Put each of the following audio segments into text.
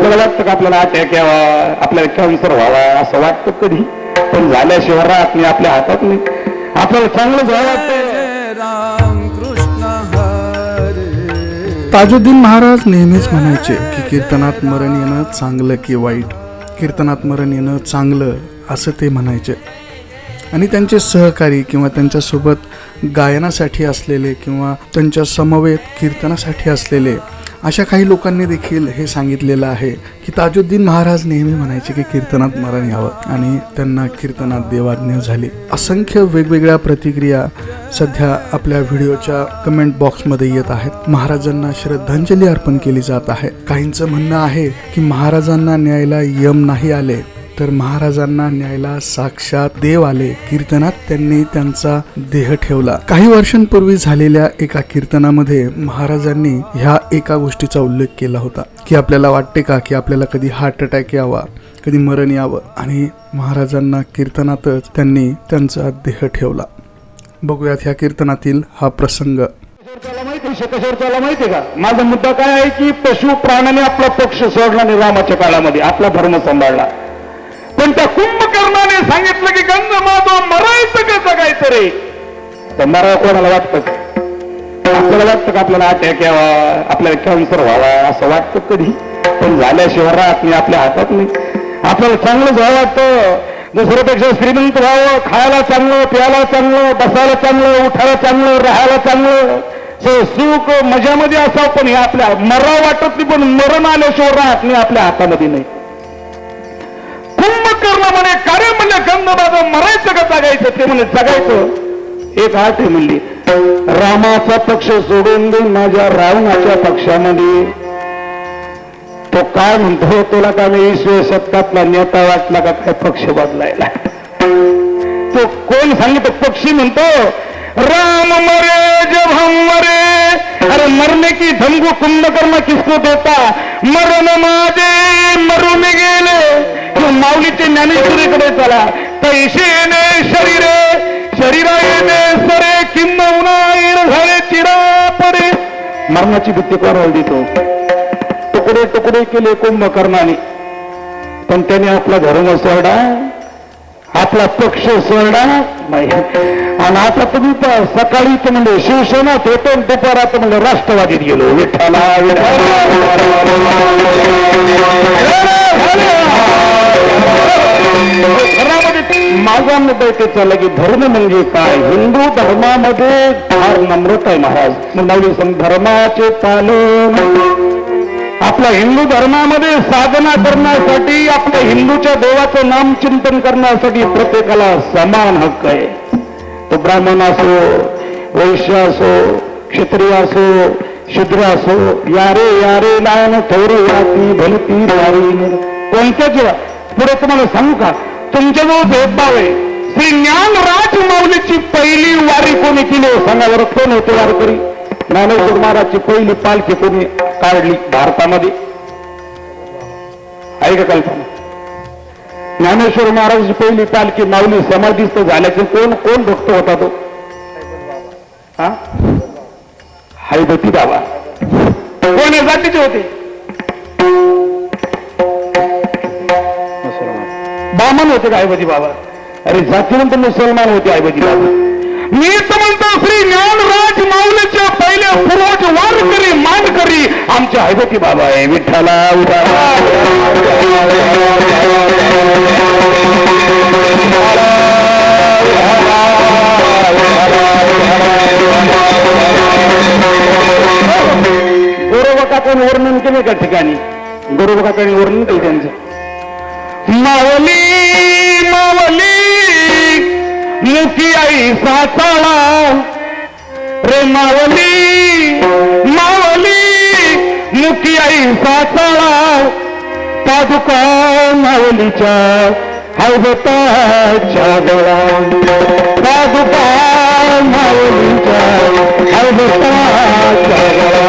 आपल्याला वाटतं का आपल्याला अटॅक यावा आपल्याला कॅन्सर व्हावा असं वाटतं कधी? पण झाल्याशिवाय राहत नाही आपल्या हातात नाही. आपल्याला चांगलं झालं राम ताजुद्दीन महाराज नेहमीच म्हणायचे की कीर्तनात मरण येणं चांगलं की वाईट? कीर्तनात मरण येणं चांगलं असं ते म्हणायचे. आणि त्यांचे सहकारी किंवा त्यांच्यासोबत गायनासाठी असलेले किंवा त्यांच्या समवेत कीर्तनासाठी असलेले अशा काही लोकांनी देखील हे सांगितलेलं आहे की ताजुद्दीन महाराज नेहमी म्हणायचे की कीर्तनात मरण यावं आणि त्यांना कीर्तनात देवाज्ञ झाली. असंख्य वेगवेगळ्या प्रतिक्रिया सध्या आपल्या व्हिडिओच्या कमेंट बॉक्समध्ये येत आहेत. महाराजांना श्रद्धांजली अर्पण केली जात आहे. काहींचं म्हणणं आहे की महाराजांना न्यायला यम नाही आले. तर महाराजांना न्यायला साक्षात देव आले. कीर्तनात त्यांनी त्यांचा देह ठेवला. काही वर्षांपूर्वी झालेल्या एका कीर्तनामध्ये महाराजांनी ह्या एका गोष्टीचा उल्लेख केला होता की आपल्याला वाटते का की आपल्याला कधी हार्ट अटॅक यावा कधी मरण यावं? आणि महाराजांना कीर्तनातच त्यांनी त्यांचा देह ठेवला. बघूयात ह्या कीर्तनातील हा प्रसंग. त्याला माहिती त्याला माहिती का? माझा मुद्दा काय आहे की पशु प्राण्याने आपला पक्ष सोडला आणि रामाच्या काळामध्ये. आपला धर्म सांभाळला. पण त्या कुंभकर्णाने सांगितलं की गंध माधव मरायचं का जगायचं रे? तर कोणाला वाटतं? आपल्याला वाटतं का आपल्याला अटॅक यावा आपल्याला कॅन्सर व्हावा असं वाटतं कधी? पण झाल्याशिवाय राहत नाही आपल्या हातात नाही. आपल्याला चांगलं व्हावं वाटतं. दुसऱ्यापेक्षा श्रीमंत व्हावं खायला चांगलं प्यायला चांगलं बसायला चांगलं उठायला चांगलं राहायला चांगलं. सुख मजामध्ये असावं पण हे आपल्या मरा वाटत नाही पण मरण आल्याशिवाय राहत नाही आपल्या हातामध्ये नाही. करणं म्हणे कार्य म्हणले गंधबाबा मरायचं का जगायचं? ते म्हणे जगायचं. एक आठ आहे म्हणली रामाचा पक्ष सोडून देऊन माझ्या रावणाच्या पक्षामध्ये. तो काय म्हणतो हो, तुला का मी ईश्वर शतकातला नेता वाटला का काय पक्ष बदलायला? तो कोण सांगितलं? पक्षी म्हणतो राम मरे जब हम मरे. अरे मरने की धमको कुंभकर्ण किसको देता? मरण माझे मरून गेले. माऊलीचे ज्ञानेश्वरीकडे चला पैसे येणे शरीरे शरीरा येणे सरे किंबहुना येण झाले चिरा पडे मरणाची भीती कोणाला देतो? तुकडे तुकडे केले कुंभकर्णाने. पण त्याने आपला धर्म सोडा आपला पक्ष सोडा. नाही आणि आता तुम्ही प- सकाळी तर म्हणजे शिवसेना होतो आणि दुपारात म्हणजे राष्ट्रवादीत गेलो. विठ्ठला. घरामध्ये माझा मुद्दा इथे चालला की धर्म म्हणजे काय? हिंदू धर्मामध्ये फार नम्रत आहे महाराज. मग नवली धर्माचे पालन. आपल्या हिंदू धर्मामध्ये साधना करण्यासाठी आपल्या हिंदूच्या देवाचं नाम चिंतन करण्यासाठी प्रत्येकाला समान हक्क आहे. तो ब्राह्मण असो वैश्य असो क्षत्रिय असो शूद्र असो यारे यारे लायन थोरी याती भलती नारी कोणत्या जीवा पुढे तुम्हाला सांगू का? तुमच्याजवळ भेदभाव आहे. श्री ज्ञानराज माऊलीची पहिली वारी कोणी केली हो? सांगा बरं कोण होते वारकरी? ज्ञानेश्वर महाराजची पहिली पालखी कोणी काढली भारतामध्ये? आहे का कल्पना? ज्ञानेश्वर महाराजची पहिली पालखी माऊली समाधीस्थ झाल्याचे कोण कोण भक्त होता तो? हा? हैबती बाबा. कोण जातीचे होते. मुसलमान होते का ऐवजी बाबा? अरे जातीनंतर मुसलमान होते ऐवजी बाबा. मी तर म्हणतो श्री ज्ञानराज माऊलीच्या पहिल्या पूर्वज वार करी मान करी आमच्या हैबती बाबा आहे. विठ्ठला गोरोबकाकडे मावली मावली मुखी आई साचाळा पादुका मावलीच्या हवताच्या गळा पादुका मावलीच्या हवताच्या गळा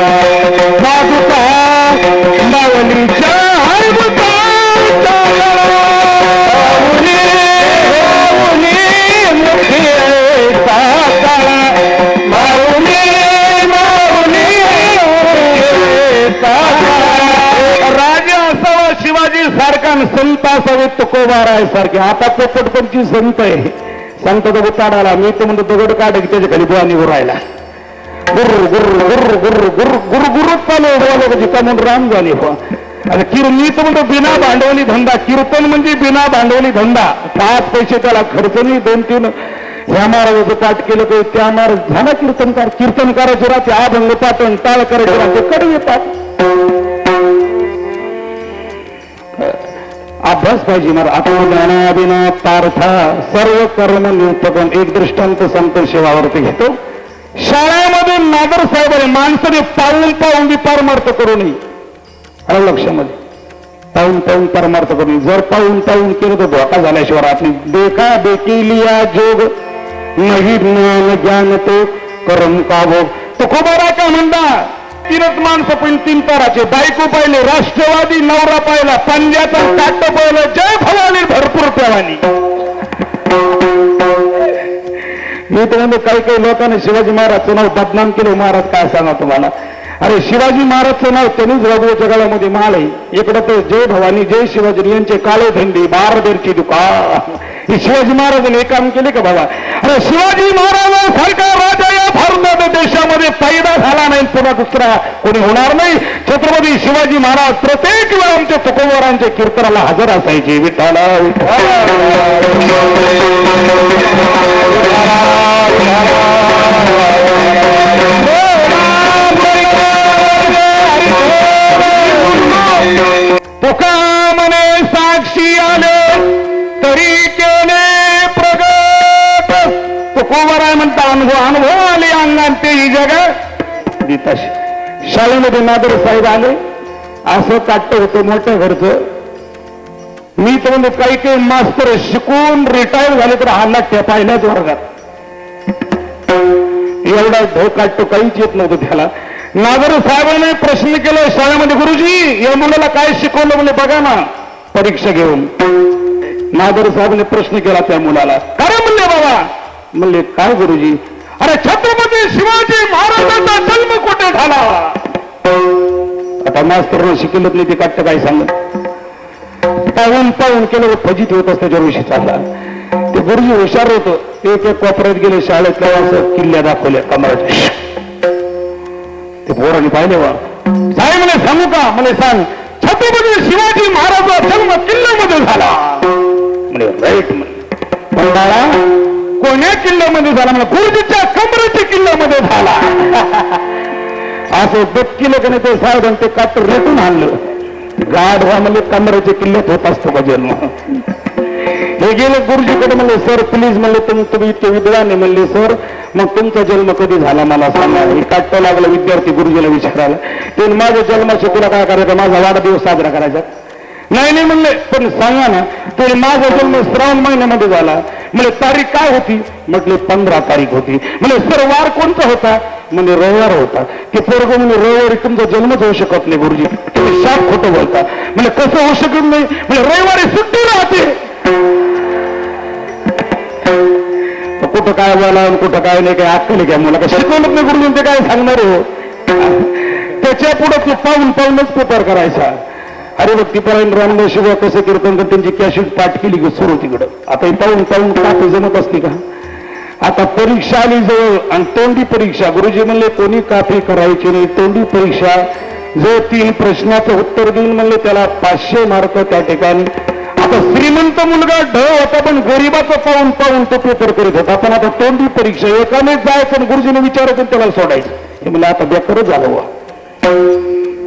पादुका मावलीच्या संत असावे तुकोबा राय सारखे आता पोपटपंची संत आहे. संत तो काढायला मी तर म्हणतो दगड काढ की त्याच्याखाली बुवा निघून राहिला. गुरु गुरु गुरु गुरु गुर्र गुरु गुरु चालू डोळे म्हणून राम झाले हो आता किर मी तर म्हणतो बिना भांडवली धंदा. कीर्तन म्हणजे बिना भांडवली धंदा. पाच पैसे त्याला खर्च नाही दोन तीन. ह्या महाराजाचं पाठ केलं तर त्या महाराज झाला कीर्तनकार. कीर्तनकाराचे राहते अभंग पाठण टाळ करायचे राहते कडवे पाठ. अभ्यास पाहिजे मला ज्ञानाविना पार्था सर्व कर्म नियुक्तकम एक दृष्टांत संत शिवावरती घेतो. शाळेमध्ये नागर साहेबांनी माणसाने पाळून पाहून मी परमार्थ करू नये. आलं लक्षामध्ये? पाहून पाहून परमार्थ करू नये. जर पाहून पाहून केलं तर धोका झाल्याशिवाय आपली देखा देखी या जोग नाही ज्ञान ज्ञान तो करम का भोग? तो खूप का म्हणता तीनच माणसं पण तीन ताराचे. बायको पाहिले राष्ट्रवादी नवरा पाहिला पंजाचा काट पाहिलं जय भवानी भरपूर प्रवानी. मी तर म्हणतो काही काही लोकांनी शिवाजी महाराजचं नाव बदनाम केलं. महाराज काय सांगा तुम्हाला? अरे शिवाजी महाराजचं नाव त्यांनीच रघुच्या जगामध्ये माल आहे इकडं तर जय भवानी जय शिवाजी यांचे काळे धंदे बारबेरची दुकान. हे शिवाजी महाराजांनी हे काम केले का बाबा? अरे शिवाजी महाराजांसारखा राजा या भारत देशामध्ये पैदा झाला नाही पुन्हा दुसरा कोणी होणार नाही. छत्रपती शिवाजी महाराज प्रत्येक वेळा आमच्या तुकोबरांच्या कीर्तनाला हजर असायचे. विठाला तुका नादर साहेब आले असं काटत होतं मोठं घरचं. मी तर म्हणजे काही काही मास्तर शिकून रिटायर झाले तर हा नाट्य वर्गात. एवढा ढो काटतो काहीच येत नव्हतं त्याला. नागर साहेबांनी प्रश्न केला शाळेमध्ये गुरुजी या मुलाला काय शिकवलं म्हणजे बघा ना परीक्षा घेऊन. नागर साहेबांनी प्रश्न केला त्या मुलाला काय म्हणले बाबा? म्हणले काय गुरुजी? अरे छत्रपती शिवाजी महाराजांचा जन्म कुठे झाला? आता मास्तरनं शिकवलं नाही ते काटतं काय सांगत? पाहून पाहून केलं फजित होत असतं विषयी चालला. ते गुरुजी हुशार होत. एक एक कोपऱ्यात गेले शाळेत असं किल्ल्या दाखवल्या कमराच्या. ते पोरांनी पाहिले वा साहेब म्हणे सांगू का? म्हणे सांग. छत्रपती शिवाजी महाराजा जन्म किल्ल्यामध्ये झाला. म्हणे राईट म्हणे. बाळा कोण्या किल्ल्यामध्ये झाला? म्हणजे गुरुजीच्या कमरेच्या किल्ल्यामध्ये झाला. असं दुःख केलं ते साहेबांनी ते काट रेटून आणलं. गाढवा म्हणजे कमरेच्या किल्ल्यात होत असतो का जन्म. हे गेले गुरुजीकडे म्हणले सर प्लीज म्हणले तुम्ही इतके विद्वाने म्हणले सर मग तुमचा जन्म कधी झाला मला सांगा. हे काटतं लागला विद्यार्थी गुरुजीला विचारायला. ते माझ्या जन्माशी तुला काय करायचं? माझा वाढदिवस साजरा करायचा. नाही नाही म्हणले पण सांगा ना ते माझा जन्म श्रावण महिन्यामध्ये झाला. म्हणजे तारीख काय होती? म्हटले पंधरा तारीख होती. म्हणजे सर वार कोणता होता? म्हणजे रविवार होता. ते पोरग म्हणजे रविवारी तुमचा जन्मच होऊ शकत नाही गुरुजी. तुम्ही शाप खोटं बोलता. म्हणजे कसं होऊ शकत नाही? म्हणजे रविवारी सुट्टी राहते. कुठं काय बोला कुठं काय नाही काय अक्कल काय मुला काय शिकवलं नाही गुरुजी ते काय सांगणार हो? त्याच्या पुढे तू पाहून पाहूनच पेपर करायचा. अरे बघ ती रामदेव शिवाय कसं कीर्तन कर त्यांची कॅशिट पाठ केली सुरू तिकडं. आता हे पाहून पाहून कापी जमत असते का? आता परीक्षा आली जवळ. आणि तोंडी परीक्षा. गुरुजी म्हणले कोणी काफी करायची नाही. तोंडी परीक्षा. जो तीन प्रश्नाचं उत्तर देईल म्हणले त्याला पाचशे मार्क त्या ठिकाणी. आता श्रीमंत मुलगा ढ होता पण गरीबाचं पाहून पाहून तो पेपर करीत होता. पण आता तोंडी परीक्षा. एकानेच जायचं आणि गुरुजीने विचारायचं त्याला सोडायचं. हे म्हणजे आता बेकारच झालं बुवा.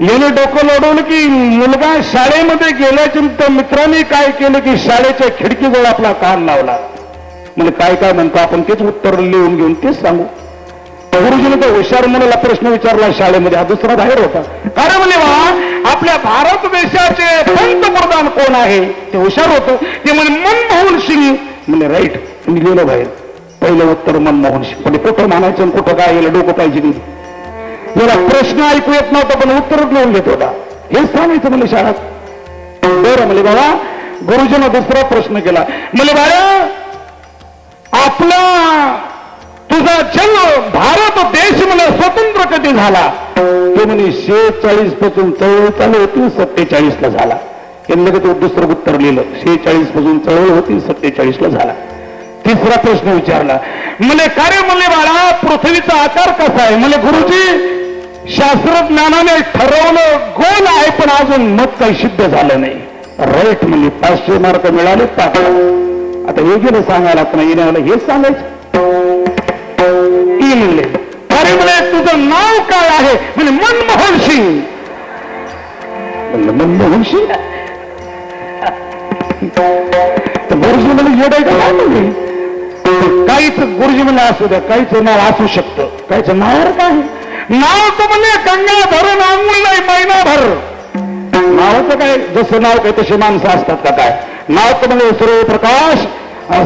याने डोकं लढवलं की मुलगा शाळेमध्ये गेल्याच्या मित्रांनी काय केलं की शाळेच्या खिडकीजवळ आपला कान लावला. म्हणजे काय काय म्हणतो आपण तेच उत्तर लिहून घेऊन तेच सांगू. गुरुजीने तो हुशार मुलाला प्रश्न विचारला शाळेमध्ये हा दुसरा बाहेर होता. कारण म्हणजे वा आपल्या भारत देशाचे पंतप्रधान कोण आहे? ते हुशार होतं. ते म्हणजे मनमोहन सिंग. म्हणजे राईट मी गेलो बाहेर. पहिलं उत्तर मनमोहन सिंग. म्हणजे कुठं म्हणायचं कुठं काय यायला डोकं पाहिजे नाही. याला प्रश्न ऐकू येत नव्हता पण उत्तरच लिहून घेत होता. हेच सांगायचं म्हणजे शाळेत. बरं म्हणजे बाबा गुरुजीनं दुसरा प्रश्न केला. म्हणजे बाळा आपला तुझा जन्म भारत देश मला स्वतंत्र कधी झाला? तो म्हणे शेहेचाळीसपासून चळवळ चालू होती सत्तेचाळीस ला झाला. यांनी तो दुसरं उत्तर लिहिलं. शेहेचाळीसपासून चळवळ होती सत्तेचाळीस ला झाला. तिसरा प्रश्न विचारला. म्हणे कार्य म्हणले बाळा पृथ्वीचा आकार कसा आहे? म्हणजे गुरुजी शास्त्रज्ञानाने ठरवलं गोल आहे पण अजून मत काही सिद्ध झालं नाही. राईट म्हणजे पाचशे मार्क मिळाले पाच. आता हे गेलं सांगायला आपण येण्याला हेच सांगायचं. ई म्हणले अरे म्हणे तुझं नाव काय आहे? म्हणजे मनमोहन सिंग. म्हणलं मनमोहन सिंग? गुरुजी म्हणजे येडाय काय म्हणजे काहीच गुरुजी म्हणलं असू द्या काहीच नाव असू शकतं. काहीच नावावर काय नाव तर म्हणजे गंगा भरून अंगुल नाही महिनाभर नावाचं काय जसं नाव काय तसे माणसं असतात का काय? नाव तर म्हणजे सूर्यप्रकाश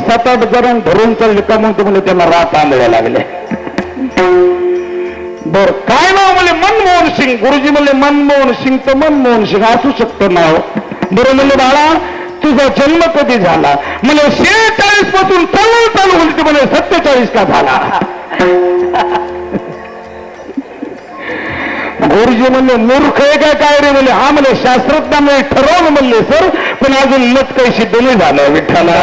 सतत गरम धरून चालले का म्हणतो म्हणजे त्यांना रात आंधळ्या लागले. बर काय नाव म्हणले? मनमोहन सिंग. गुरुजी म्हणले मनमोहन सिंग तर मनमोहन सिंग असू शकतं नाव. बरं म्हणले बाळा तुझा जन्म कधी झाला? म्हणजे शेहेचाळीसपासून चालू चालू होती म्हणे सत्तेचाळीस का झाला? गुरुजी म्हणले मूर्ख आहे काय काय रे? म्हणले हा म्हणले शास्त्रज्ञामुळे ठरवलं म्हणले सर. पण अजून मत काही सिद्ध नाही झालं विठ्ठला